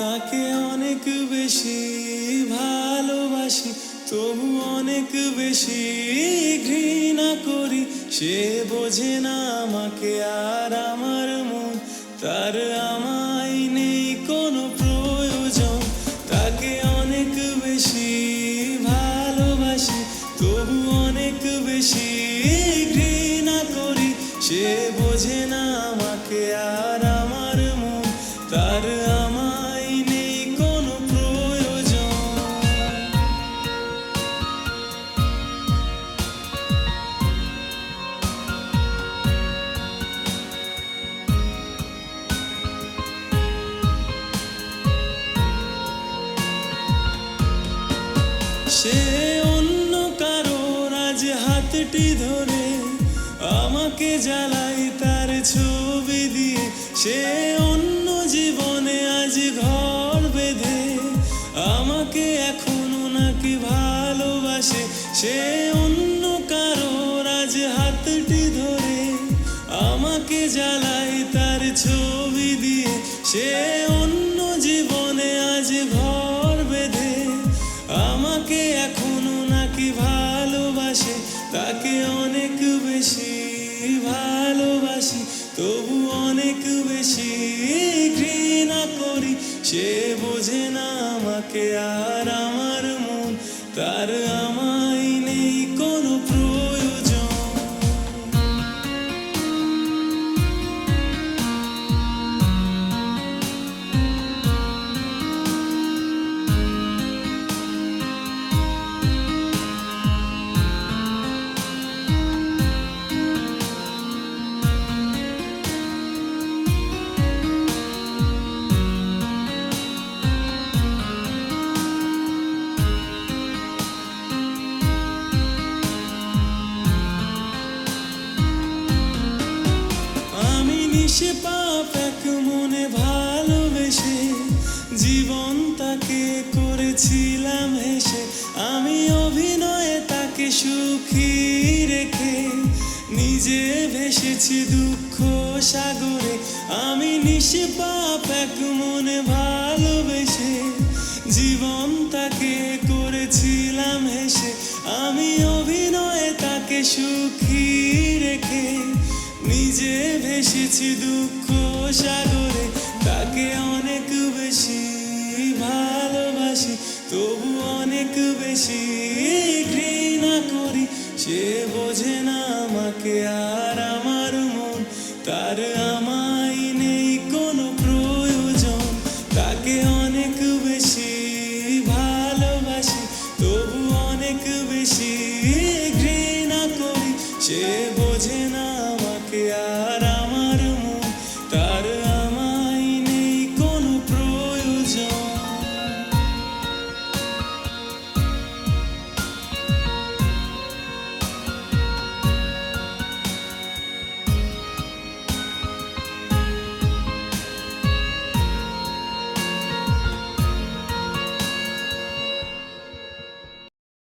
তাকে অনেক বেশি ভালোবাসি, তবু অনেক বেশি ঘৃণা করি। সে বোঝে না আমাকে আর আমার মন, তার আমায় নেই কোনো প্রয়োজন। তাকে অনেক বেশি ভালোবাসি, তবু অনেক বেশি ঘৃণা করি। সে বোঝে না আমাকে আর সে অন্য কারোর আজ হাতটি ধরে আমাকে জ্বালাই তার ছবি দিয়ে। সে অন্য জীবনে আজ ঘর বেঁধে আমাকে এখনও নাকি ভালোবাসে। সে অন্য কারোর আজ হাতটি ধরে আমাকে জ্বালাই তার ছবি দিয়ে। সে বেশি ঘৃণা করি সে বোঝে না আমাকে আর আমার মন তার আমায় নেই। নিশে পাপ এক মনে ভালোবেসে জীবন তাকে করেছিলাম হেসে। আমি অভিনয়ে তাকে সুখী রেখে নিজে ভেসেছি দুঃখ সাগরে। আমি নিশে পাপ এক মনে ভালোবেসে জীবন তাকে করেছিলাম হেসে। আমি অভিনয়ে তাকে সুখী নিজে ভেসেছি দুঃখ সাগরে, তাকে অনেক বেশি ভালোবাসি, তবু অনেক বেশি ঘৃণা করি। সে বোঝে না আমাকে আর আমার মন, তার আমায় নেই কোনো প্রয়োজন। তাকে অনেক বেশি ভালোবাসি, তবু অনেক বেশি ঘৃণা করি। সে que há.